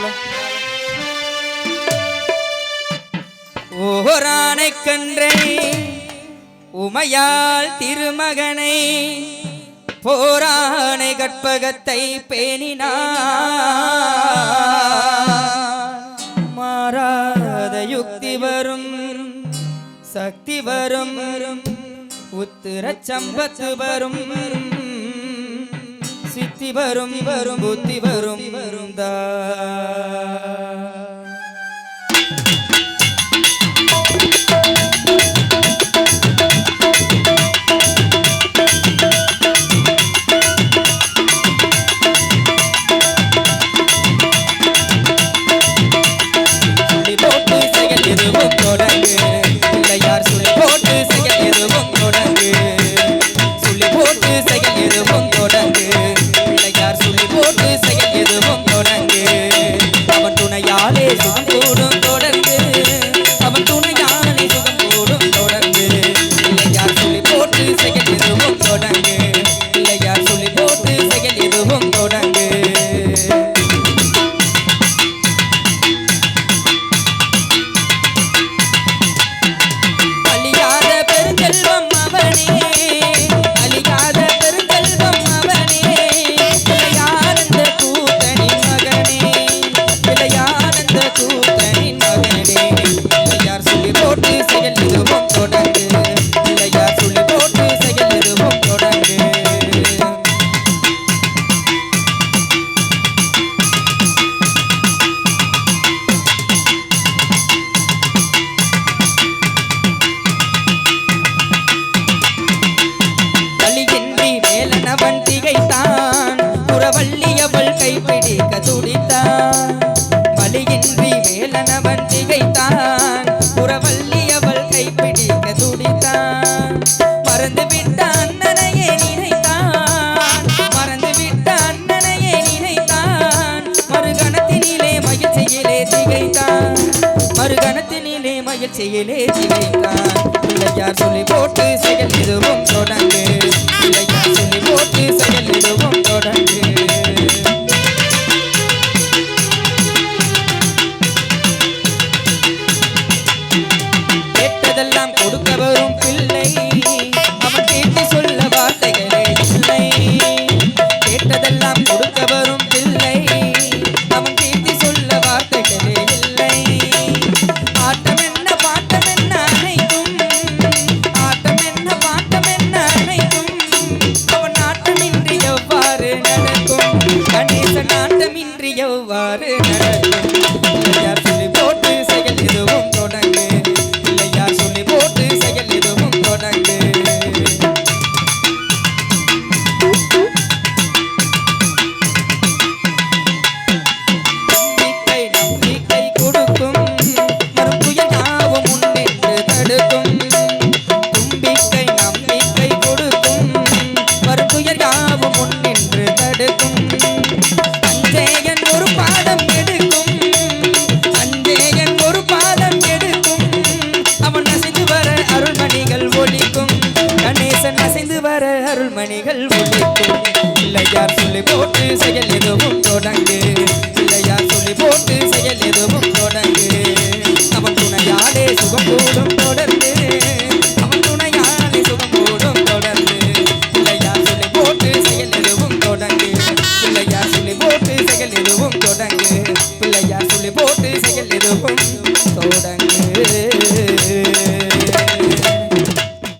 என்றாலும் ஓரானை கன்றை உமையால் திருமகனை. போரானை கற்பகத்தை பேணினார். மாறாத யுக்தி வரும் சக்தி வரும் உத்திர சம்பத்து வரும். புத்தி வரும் வரும் புத்தி வரும் வரும் தா. செயல் செயலே ஜீவித்தான் பிள்ளையார் சொல்லி போட்டு செயல் எதுவும் தொட Lord. மணிகள் ஒழிக்கும் பிள்ளையார் சொல்லி போட்டு செயல் எதுவும் தொடங்கு.